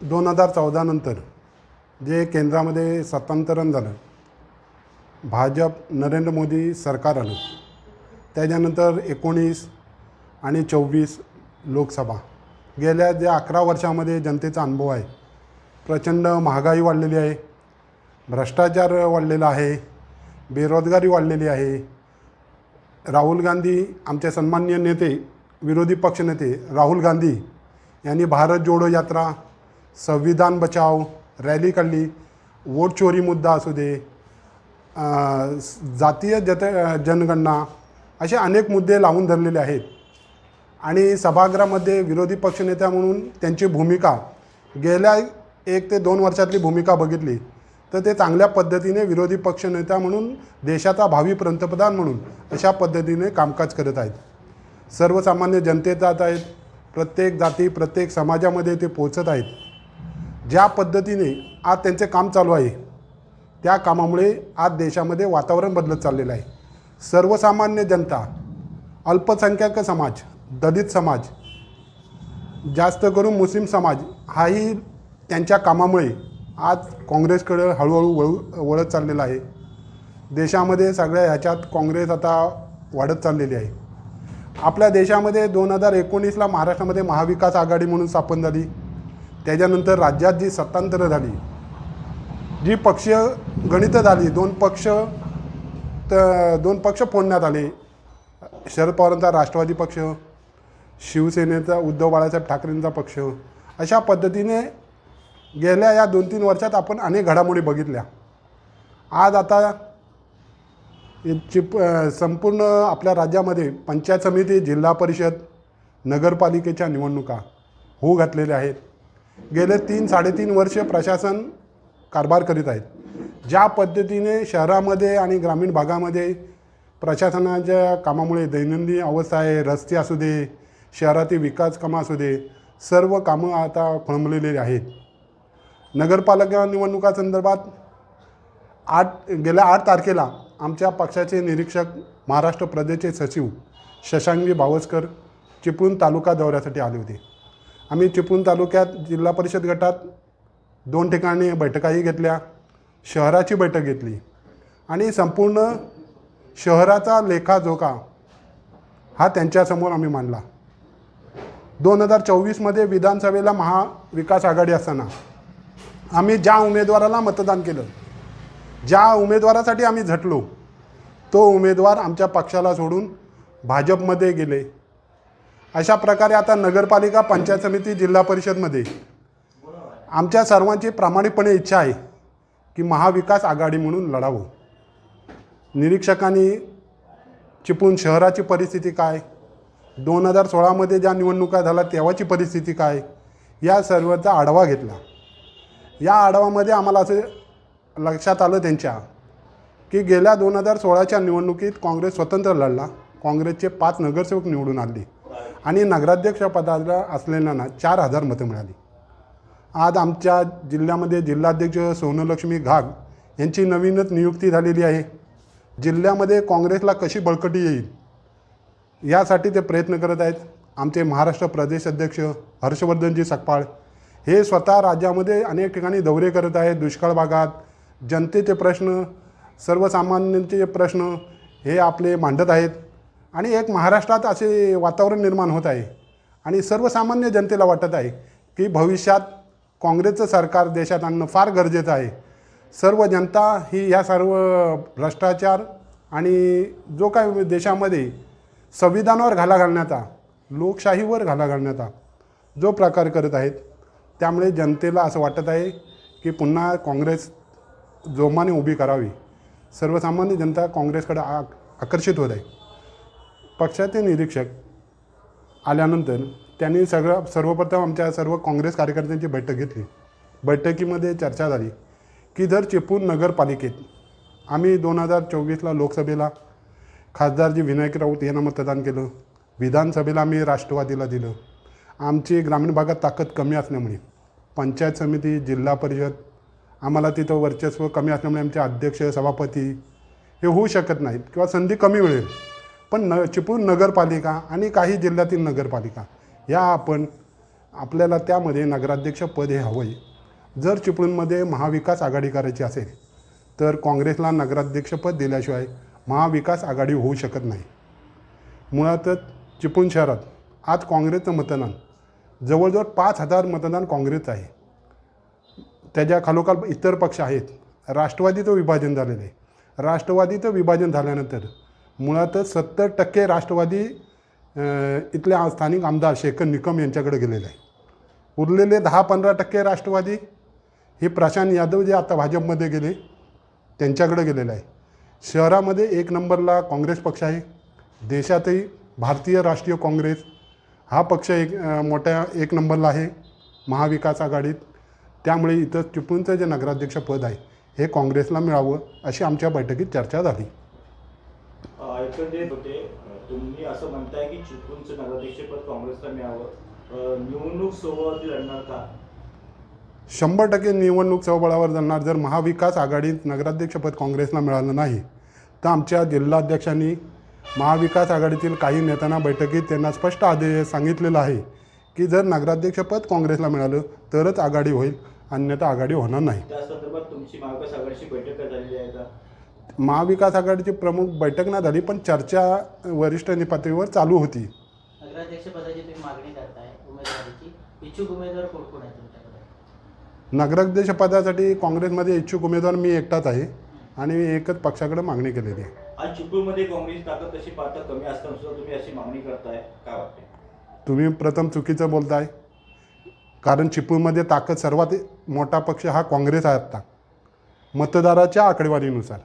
दोन हजार चौदानंतर जे केंद्रामध्ये सत्तांतरण झालं भाजप नरेंद्र मोदी सरकार आलं त्याच्यानंतर एकोणीस आणि चोवीस लोकसभा. गेल्या ज्या अकरा वर्षामध्ये जनतेचा अनुभव आहे प्रचंड महागाई वाढलेली आहे भ्रष्टाचार वाढलेला आहे बेरोजगारी वाढलेली आहे. राहुल गांधी आमचे सन्माननीय नेते विरोधी पक्षनेते राहुल गांधी यांनी भारत जोडो यात्रा संविधान बचाव रॅली काढली वोट चोरी मुद्दा असू दे जातीय जत जनगणना असे अनेक मुद्दे लावून धरलेले आहेत. आणि सभागृहामध्ये विरोधी पक्षनेत्या म्हणून त्यांची भूमिका गेल्या एक ते दोन वर्षातली भूमिका बघितली तर ते चांगल्या पद्धतीने विरोधी पक्षनेता म्हणून देशाचा भावी पंतप्रधान म्हणून अशा पद्धतीने कामकाज करत आहेत. सर्वसामान्य जनतेत जात आहेत प्रत्येक जाती प्रत्येक समाजामध्ये ते पोचत आहेत. ज्या पद्धतीने आज त्यांचे काम चालू आहे त्या कामामुळे आज देशामध्ये वातावरण बदलत चाललेलं आहे. सर्वसामान्य जनता अल्पसंख्याक समाज दलित समाज जास्त करून मुस्लिम समाज हाही त्यांच्या कामामुळे आज काँग्रेसकडे हळूहळू वळू वळत चाललेला आहे. देशामध्ये सगळ्या ह्याच्यात काँग्रेस आता वाढत चाललेली आहे. आपल्या देशामध्ये दोन हजार एकोणीसला महाराष्ट्रामध्ये महाविकास आघाडी म्हणून स्थापन झाली. त्याच्यानंतर राज्यात जी सत्तांतरं झाली जी पक्षीय गणितं झाली दोन पक्ष त दोन पक्ष फोडण्यात आले. शरद पवारांचा राष्ट्रवादी पक्ष शिवसेनेचा उद्धव बाळासाहेब ठाकरेंचा पक्ष अशा पद्धतीने गेल्या या दोन तीन वर्षात आपण अनेक घडामोडी बघितल्या. आज आता चिप संपूर्ण आपल्या राज्यामध्ये पंचायत समिती जिल्हा परिषद नगरपालिकेच्या निवडणुका होऊ घातलेल्या आहेत. गेले तीन साडेतीन वर्ष प्रशासन कारभार करीत आहेत. ज्या पद्धतीने शहरामध्ये आणि ग्रामीण भागामध्ये प्रशासनाच्या कामामुळे दैनंदिन अवस्था आहे रस्ते असू दे शहरातील विकास कामं असू दे सर्व कामं आता खोळंबलेली आहेत. नगरपालिका निवडणुकासंदर्भात आठ गेल्या आठ तारखेला आमच्या पक्षाचे निरीक्षक महाराष्ट्र प्रदेशचे सचिव शशांगी बावस्कर चिपळूण तालुका दौऱ्यासाठी आले होते. आम्ही चिपळूण तालुक्यात जिल्हा परिषद गटात दोन ठिकाणी बैठकाही घेतल्या शहराची बैठक घेतली आणि संपूर्ण शहराचा लेखाजोखा हा त्यांच्यासमोर आम्ही मांडला. दोन हजार चोवीसमध्ये विधानसभेला महाविकास आघाडी असताना आम्ही ज्या उमेदवाराला मतदान केलं ज्या उमेदवारासाठी आम्ही झटलो तो उमेदवार आमच्या पक्षाला सोडून भाजपमध्ये गेले. अशा प्रकारे आता नगरपालिका पंचायत समिती जिल्हा परिषदमध्ये आमच्या सर्वांची प्रामाणिकपणे इच्छा आहे की महाविकास आघाडी म्हणून लढावं. निरीक्षकांनी चिपळूण शहराची परिस्थिती काय? दोन हजार सोळामध्ये ज्या निवडणुका झाल्या तेव्हाची परिस्थिती काय? या सर्वचा आढावा घेतला. या आढावामध्ये आम्हाला असं लक्षात आलं त्यांच्या की गेल्या दोन हजार सोळाच्या निवडणुकीत काँग्रेस स्वतंत्र लढला. काँग्रेसचे पाच नगरसेवक निवडून आले. आणि नगराध्यक्ष पदाला असलेल्यांना चार हजार मतं मिळाली. आज आमच्या जिल्ह्यामध्ये जिल्हाध्यक्ष सोनलक्ष्मी घाग यांची नवीनच नियुक्ती झालेली आहे. जिल्ह्यामध्ये काँग्रेसला कशी बळकटी येईल? यासाठी ते प्रयत्न करत आहेत. आमचे महाराष्ट्र प्रदेश अध्यक्ष हर्षवर्धनजी सकपाळ हे स्वतः राज्यामध्ये अनेक ठिकाणी दौरे करत आहेत. दुष्काळ भागात जनतेचे प्रश्न सर्वसामान्यांचे प्रश्न हे आपले मांडत आहेत. आणि एक महाराष्ट्रात असे वातावरण निर्माण होत आहे. आणि सर्वसामान्य जनतेला वाटत आहे की भविष्यात काँग्रेसचं सरकार देशात आणणं फार गरजेचं आहे. सर्व जनता ही या सर्व भ्रष्टाचार आणि जो काय देशामध्ये संविधानावर घाला घालण्याचा लोकशाहीवर घाला घालण्याचा जो प्रकार करत आहेत त्यामुळे जनतेला असं वाटत आहे की पुन्हा काँग्रेस जोमाने उभी करावी. सर्वसामान्य जनता काँग्रेसकडे आ आकर्षित होत आहे. पक्षाचे निरीक्षक आल्यानंतर त्यांनी सगळं सर्वप्रथम आमच्या सर्व काँग्रेस कार्यकर्त्यांची बैठक घेतली. बैठकीमध्ये चर्चा झाली की जर चिपळूण नगरपालिकेत आम्ही दोन हजार चोवीसला लोकसभेला खासदारजी विनायक राऊत यांना मतदान केलं विधानसभेला आम्ही राष्ट्रवादीला दिलं आमची ग्रामीण भागात ताकद कमी असल्यामुळे पंचायत समिती जिल्हा परिषद आम्हाला तिथं वर्चस्व कमी असल्यामुळे आमचे अध्यक्ष सभापती हे होऊ शकत नाहीत किंवा संधी कमी मिळेल. पण न चिपळूण नगरपालिका आणि काही जिल्ह्यातील नगरपालिका या आपण आपल्याला त्यामध्ये नगराध्यक्षपद हे हवं आहे जर चिपळूणमध्ये महाविकास आघाडी करायची असेल तर काँग्रेसला नगराध्यक्षपद दिल्याशिवाय महाविकास आघाडी होऊ शकत नाही. मुळातच चिपळूण शहरात आज काँग्रेसचं मतदान जवळजवळ पाच हजार मतदान काँग्रेसचं आहे. त्याच्या खालोखाल इतर पक्ष आहेत. राष्ट्रवादीचं विभाजन झालेलं आहे. राष्ट्रवादीचं विभाजन झाल्यानंतर मुळातच सत्तर टक्के राष्ट्रवादी इथल्या इथले स्थानिक आमदार शेखर निकम यांच्याकडे गेलेले आहे उरलेले दहा पंधरा टक्के राष्ट्रवादी हे प्रशांत यादव जे आता भाजपमध्ये गेले त्यांच्याकडे गेलेलं आहे शहरामध्ये एक नंबरला काँग्रेस पक्ष आहे. देशातही भारतीय राष्ट्रीय काँग्रेस हा पक्ष एक मोठ्या एक नंबरला आहे महाविकास आघाडीत. त्यामुळे इथं चिपळूणचं जे नगराध्यक्षपद आहे हे काँग्रेसला मिळावं अशी आमच्या बैठकीत चर्चा झाली. अ, एकंदरीत होते तुम्ही असं म्हणताय की चिपळूणचं नगराध्यक्षपद काँग्रेसला मिळावं. निवडणूक सोबत लढणार का? शंभर टक्के निवडणूक स्वबळावर जाणार जर महाविकास आघाडीत नगराध्यक्षपद काँग्रेसला मिळालं नाही तर आमच्या जिल्हाध्यक्षांनी महाविकास आघाडीतील काही नेत्यांना बैठकीत त्यांना स्पष्ट आदेश सांगितलेलं आहे की जर नगराध्यक्षपद काँग्रेसला मिळालं तरच आघाडी होईल अन्यथा आघाडी होणार नाही. त्या संदर्भात तुमची महाविकास आघाडीची बैठक झालेली आहे का? महाविकास आघाडीची प्रमुख बैठक नाही झाली पण चर्चा वरिष्ठ पातळीवर चालू होती. नगराध्यक्ष पदाची तुम्ही मागणी करताय उमेदवारीची. इच्छुक उमेदवार कोण कोण आहे तुमच्याकडे? नगराध्यक्ष पदासाठी काँग्रेसमध्ये इच्छुक उमेदवार मी एकटाच आहे आणि एकच पक्षाकडे मागणी केलेली आहे. आज चिपळूणमध्ये काँग्रेसची ताकद तशी पाहता कमी असताना सुद्धा तुम्ही अशी मागणी करताय काय वाटते तुम्ही प्रथम चुकीचं बोलताय कारण चिपळूणमध्ये ताकद सर्वात मोठा पक्ष हा काँग्रेस आहे आत्ता. मतदाराच्या आकडेवारीनुसार.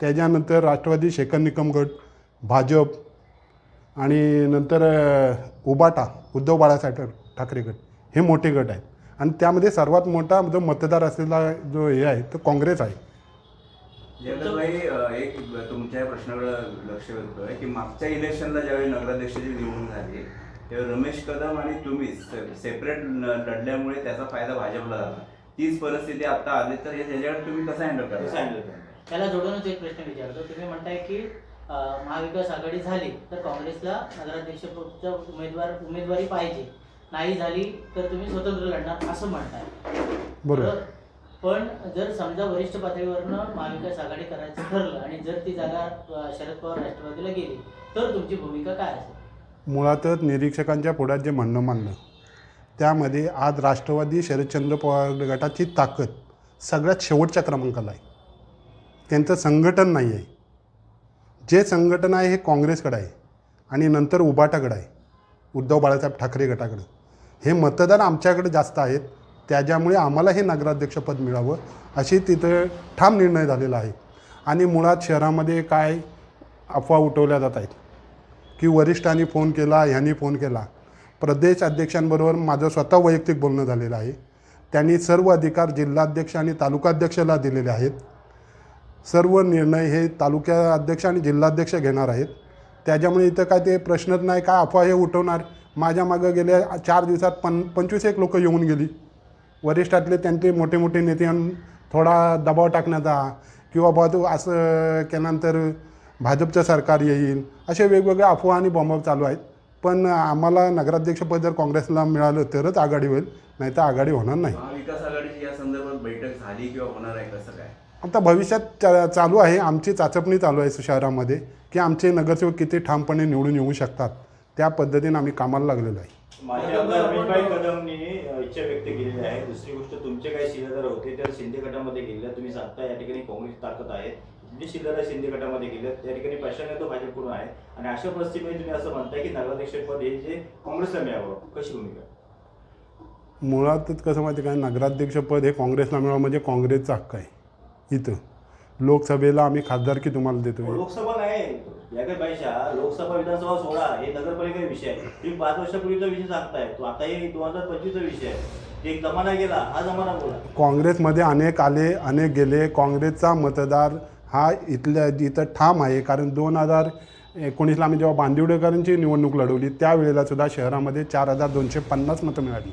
त्याच्यानंतर राष्ट्रवादी शेखर निकम गट भाजप आणि नंतर उबाटा उद्धव बाळासाहेब ठाकरे गट हे मोठे गट आहेत. आणि त्यामध्ये सर्वात मोठा जो मतदार असलेला जो हे आहे तो काँग्रेस आहे. एक तुमच्या प्रश्नाकडे लक्ष वेधतोय की मागच्या इलेक्शनला ज्यावेळी नगराध्यक्षाची निवडणूक झाली तेव्हा रमेश कदम आणि तुम्ही सेपरेट लढल्यामुळे त्याचा फायदा भाजपला झाला. तीच परिस्थिती आता आली तर हे त्याच्याकडे तुम्ही कसं हँडल करा. त्याला जोडूनच एक प्रश्न विचारतो. तुम्ही म्हणताय की महाविकास आघाडी झाली तर काँग्रेसला नगराध्यक्षपदचा उमेदवार उमेदवारी पाहिजे. नाही झाली तर तुम्ही स्वतंत्र लढणार असं म्हणताय. बरोबर. पण जर समजा वरिष्ठ पातळीवरनं महाविकास आघाडी करायचं ठरलं आणि जर ती जागा शरद पवार राष्ट्रवादीला गेली तर तुमची भूमिका काय असेल? मुळातच निरीक्षकांच्या पुढ्यात जे म्हणणं मानलं त्यामध्ये आज राष्ट्रवादी शरदचंद्र पवार गटाची ताकद सगळ्यात शेवटच्या क्रमांकाला आहे. त्यांचं संघटन नाही आहे. जे संघटन आहे हे काँग्रेसकडं आहे आणि नंतर उबाटाकडं आहे उद्धव बाळासाहेब ठाकरे गटाकडं. हे मतदार आमच्याकडे जास्त आहेत त्याच्यामुळे आम्हाला हे नगराध्यक्षपद मिळावं अशी तिथं ठाम निर्णय झालेला आहे. आणि मुळात शहरामध्ये काय अफवा उठवल्या जात आहेत की वरिष्ठांनी फोन केला ह्यांनी फोन केला. प्रदेश अध्यक्षांबरोबर माझं स्वतः वैयक्तिक बोलणं झालेलं आहे. त्यांनी सर्व अधिकार जिल्हाध्यक्ष आणि तालुकाध्यक्षाला दिलेले आहेत. सर्व निर्णय हे तालुका अध्यक्ष आणि जिल्हाध्यक्ष घेणार आहेत. त्याच्यामुळे इथं काय ते प्रश्नच नाही काय अफवा हे उठवणार. माझ्या मागं गेल्या चार दिवसात पन पंचवीस एक लोकं येऊन गेली. वरिष्ठातले त्यांचे मोठे मोठे नेते थोडा दबाव टाकण्याचा किंवा बा असं केल्यानंतर भाजपचं सरकार येईल असे वेगवेगळे अफवा आणि बॉम्ब चालू आहेत. पण आम्हाला नगराध्यक्षपद जर काँग्रेसला मिळालं तरच आघाडी होईल नाही तर आघाडी होणार नाही. विकास आघाडीची या संदर्भात बैठक झाली किंवा होणार आहे कसं काय? आता भविष्यात चा चालू आहे आमची चाचपणी चालू आहे शहरामध्ये की आमचे नगरसेवक किती ठामपणे निवडून येऊ शकतात त्या पद्धतीने आम्ही कामाला लागलेलो आहे. माझे आमदार रमेशभाई कदमनी अ, इच्छा व्यक्त केलेली आहे. दुसरी गोष्ट तुमचे काही शिलेदार होते तर शिंदे गटामध्ये गेले तुम्ही सांगता या ठिकाणी काँग्रेस ताकद आहे. जे शिलेदार शिंदे गटामध्ये गेले त्या ठिकाणी प्रशांत तो भाजपकडून आहे. आणि अशा परिस्थितीमध्ये तुम्ही असं म्हणताय की नगराध्यक्षपद हे जे काँग्रेसला मिळावं कशी भूमिका? मुळातच कसं माहिती काय नगराध्यक्षपद हे काँग्रेसला मिळावं म्हणजे काँग्रेसचा हक्क आहे. इथं. लोकसभेला आम्ही खासदारकी तुम्हाला देतो लोकसभा नाही. या पैशा लोकसभा विधानसभा सोळा हे नगरपालिका विषय आहे. तुम्ही पाच वर्षापूर्वीचा विषय सांगताय. तो आता हे दोन हजार पंचवीसचा विषय आहे. एक जमाना गेला हा जमाना बोला. काँग्रेसमध्ये अनेक आले अनेक गेले. काँग्रेसचा मतदार हा इथल्या इथं ठाम आहे. कारण दोन हजार एकोणीसला आम्ही जेव्हा बांदिवडेकरांची निवडणूक लढवली त्यावेळेला सुद्धा शहरामध्ये चार हजार दोनशे पन्नास मतं मिळाली.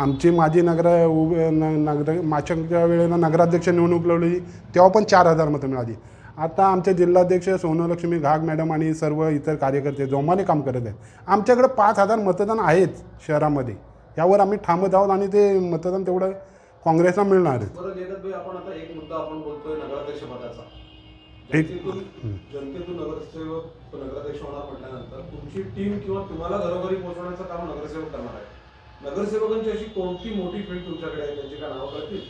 आमची माझी नगर उभ न नगर मागच्या वेळेला नगराध्यक्ष निवडणूक लढवली तेव्हा पण चार हजार मतं मिळाली. आता आमचे जिल्हाध्यक्ष सोनलक्ष्मी घाग मॅडम आणि सर्व इतर कार्यकर्ते जोमाने काम करत आहेत. आमच्याकडे पाच हजार मतदान आहेत शहरामध्ये. यावर आम्ही ठामच आहोत आणि ते मतदान तेवढं काँग्रेसला मिळणार आता एक जनतेतून नगरसेवक नगराध्यक्ष होणार म्हटल्यानंतर तुमची टीम किंवा तुम्हाला घरोघरी पोहोचवण्याचं काम नगरसेवक करणार आहे. नगरसेवकांची अशी कोणती मोठी फील्ड तुमच्याकडे आहे? त्यांची काय नावं कळतील?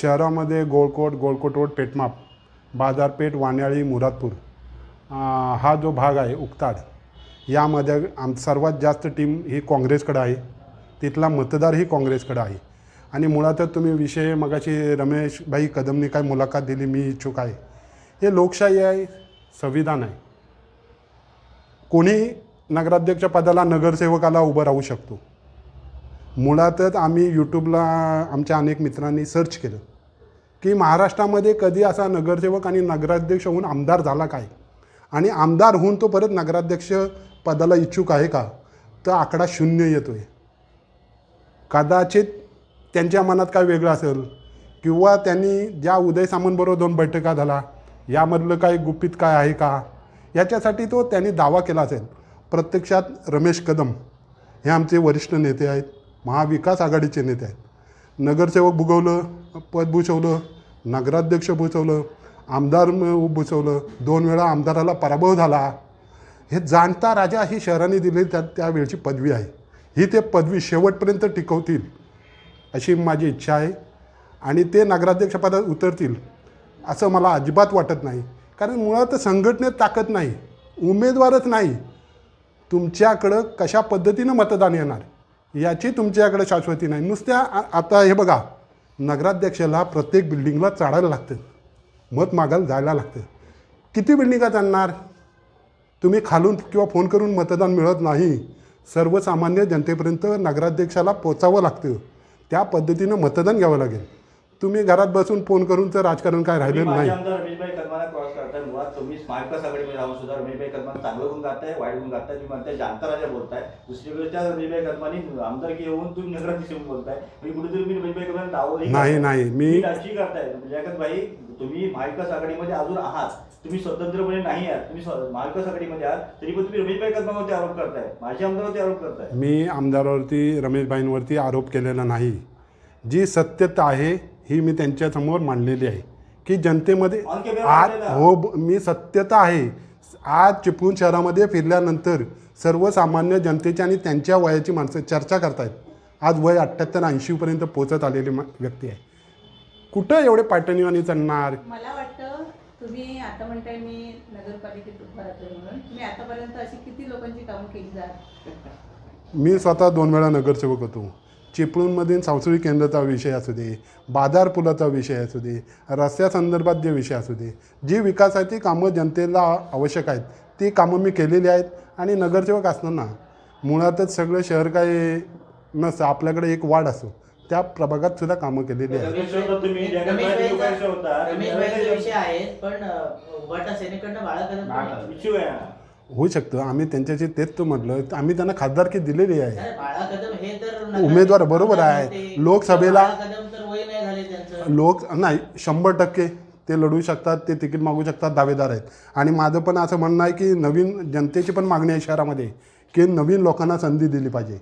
शहरामध्ये गोळकोट गोळकोट रोड पेटमाप बाजारपेठ वाण्याळी मुरादपूर. हा जो भाग आहे उक्ताड यामध्ये आम सर्वात जास्त टीम ही काँग्रेसकडे आहे. तिथला मतदारही काँग्रेसकडे आहे. आणि मुळातच तुम्ही विषय मगाशी रमेशभाई कदमनी काय मुलाखत दिली मी इच्छुक आहे. हे लोकशाही आहे संविधान आहे. कोणी नगराध्यक्ष पदाला नगरसेवकाला उभं राहू शकतो. मुळातच आम्ही यूट्यूबला आमच्या अनेक मित्रांनी सर्च केलं की महाराष्ट्रामध्ये कधी असा नगरसेवक आणि नगराध्यक्ष होऊन आमदार झाला काय? आणि आमदार होऊन तो परत नगराध्यक्ष पदाला इच्छुक आहे का? तर आकडा शून्य येतो आहे कदाचित त्यांच्या मनात काय वेगळं असेल किंवा त्यांनी ज्या उदय सामंतबरोबर दोन बैठका झाला यामधलं काही गुपित काय आहे का? याच्यासाठी तो त्यांनी दावा केला असेल. प्रत्यक्षात रमेश कदम हे आमचे वरिष्ठ नेते आहेत. महाविकास आघाडीचे नेते आहेत. नगरसेवक भुगवलं पद भूषवलं नगराध्यक्ष भूषवलं आमदार भूषवलं दोन वेळा आमदाराला पराभव झाला. हे जाणता राजा ही शहराने दिलेली त्या त्यावेळची पदवी आहे. ही ते पदवी शेवटपर्यंत टिकवतील अशी माझी इच्छा आहे. आणि ते नगराध्यक्षपदात उतरतील असं मला अजिबात वाटत नाही. कारण मुळात संघटनेत ताकद नाही उमेदवारच नाही. तुमच्याकडं कशा पद्धतीनं मतदान येणार? याची तुमच्याकडे शाश्वती नाही. नुसत्या आ- आता हे बघा नगराध्यक्षाला प्रत्येक बिल्डिंगला चढायला लागतं. मत मागायला जायला लागतं. किती बिल्डिंगा जाणार तुम्ही खालून किंवा फोन करून मतदान मिळत नाही. सर्वसामान्य जनतेपर्यंत नगराध्यक्षाला पोचावं लागतं. त्या पद्धतीनं मतदान घ्यावं लागेल. तुम्ही घरात बसून फोन करून तर राजकारण काय राहिलेलं माझे नाही. आमदार रमेशभाई कदमाला क्रॉस करताय. मुळात तुम्ही महाविकास आघाडीमध्ये राहून सुद्धा रमेशभाई चांगलं गुण गाताय वाईट तुम्ही म्हणताय जाणता राजा बोलताय रमेशभाई कदमानी आमदारकी येऊन तुम्ही नगराध्यक्ष बोलताय. म्हणजे कुठेतरी मी रमेशभाई कदमान दावं नाही नाही मी टाची करताय. जगत भाई तुम्ही महाविकास आघाडीमध्ये अजून आहात. तुम्ही स्वतंत्रपणे नाही आहात. तुम्ही महाविकास आघाडीमध्ये आहात. तरी पण तुम्ही रमेशभाई कदमावरती आरोप करताय. माझ्या आमदारावरती आरोप करताय. मी आमदारावरती रमेशभाईंवरती आरोप केलेला नाही. जी सत्यता आहे ही मी त्यांच्यासमोर मांडलेली आहे की जनतेमध्ये आज. हो ब- मी सत्यता आहे. आज चिपळूण शहरामध्ये फिरल्यानंतर सर्वसामान्य जनतेची आणि त्यांच्या वयाची माणसं चर्चा करतायत. आज वय अठ्ठ्याहत्तर ऐंशीपर्यंत पोचत आलेली मा- व्यक्ती आहे. कुठं एवढे पाटणीवाणी चढणार मला वाटतं तुम्ही आता म्हणताय मी नगरपालिकेत उभा राहतोय म्हणून. तुम्ही आतापर्यंत अशी किती लोकांची कामं केली जात? मी स्वतः दोन वेळा नगरसेवक होतो. चिपळूणमधील सांस्कृतिक केंद्राचा विषय असू दे बाजार पुलाचा विषय असू दे रस्त्यासंदर्भात जे विषय असू दे जी विकासाची कामं जनतेला आवश्यक आहेत ती कामं मी केलेली आहेत आणि नगरसेवक असताना मुळातच सगळं शहर काय नसतं आपल्याकडे एक वार्ड असो त्या प्रभागात सुद्धा कामं केलेली आहेत. होऊ शकतं. आम्ही त्यांच्याशी तेच तो म्हटलं. आम्ही त्यांना खासदारकी दिलेली आहे. नाही, बाळा कदम हे तर उमेदवार बरोबर आहे. लोकसभेला- बाळा कदम तर वय नाही झाले त्यांचं. लोक नाही शंभर टक्के ते लढू शकतात ते तिकीट मागू शकतात दावेदार आहेत. आणि माझं पण असं म्हणणं आहे की नवीन जनतेची पण मागणी आहे शहरामध्ये की नवीन लोकांना संधी दिली पाहिजे.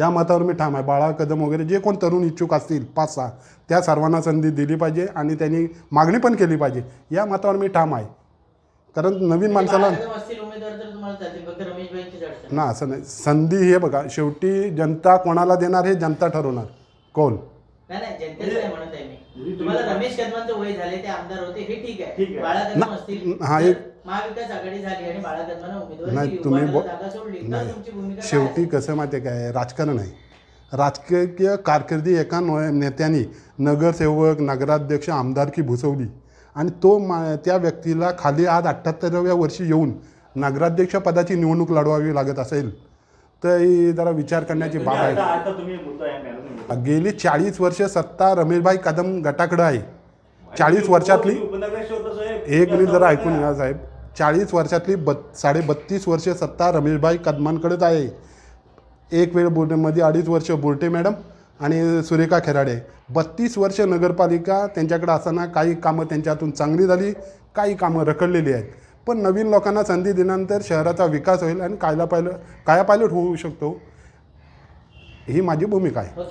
या मतावर मी ठाम आहे. बाळा कदम वगैरे जे कोण तरुण इच्छुक असतील पाच सहा त्या सर्वांना संधी दिली पाहिजे आणि त्यांनी मागणी पण केली पाहिजे. या मतावर मी ठाम आहे. कारण नवीन माणसाला बाळा कदम असतील उमेदवार तर ना असं नाही. संधी हे बघा शेवटी जनता कोणाला देणार हे जनता ठरवणार. कौल नाही नाही जनतेचं नाही म्हणत आहे मी. तुम्हाला रमेश कदमांचं वय झाले ते आमदार होते हे ठीक आहे. ठीक आहे. बाळा कदम ना- असतील हा, जर एक- महाविकास आघाडी झाली आणि बाळा कदमांना उमेदवारी नाही, तुम्ही उभाटाला बो- जागा सोडली. तर नाही. तुमची भूमिका काय शेवटी? कसं माहिती आहे काय? राजकारण आहे. राजकीय कारकिर्दी एका नो- नेत्याने नगरसेवक नगराध्यक्ष आमदारकी भुसवली. आणि तो मा त्या व्यक्तीला खाली आज अठ्ठ्याहत्तराव्या वर्षी येऊन नगराध्यक्ष पदाची निवडणूक लढवावी लागत असेल तर ही जरा विचार करण्याची बाब आहे. मॅडम गेली चाळीस वर्ष सत्ता रमेशभाई कदम गटाकडं आहे. चाळीस वर्षातली एक मिनिट जरा ऐकून घ्या साहेब. चाळीस वर्षातली बत साडे बत्तीस वर्ष सत्ता रमेशभाई कदमांकडेच आहे. एक वेळ बोर्डेमध्ये अडीच वर्ष बोर्टे मॅडम आणि सुरेखा खेराडे. बत्तीस वर्ष नगरपालिका त्यांच्याकडे असताना काही कामं त्यांच्या हातून चांगली झाली काही कामं रखडलेली आहेत. पण नवीन लोकांना संधी दिल्यानंतर शहराचा विकास होईल आणि कायला पायलट काया पायलट होऊ शकतो. ही माझी भूमिका आहे. हो,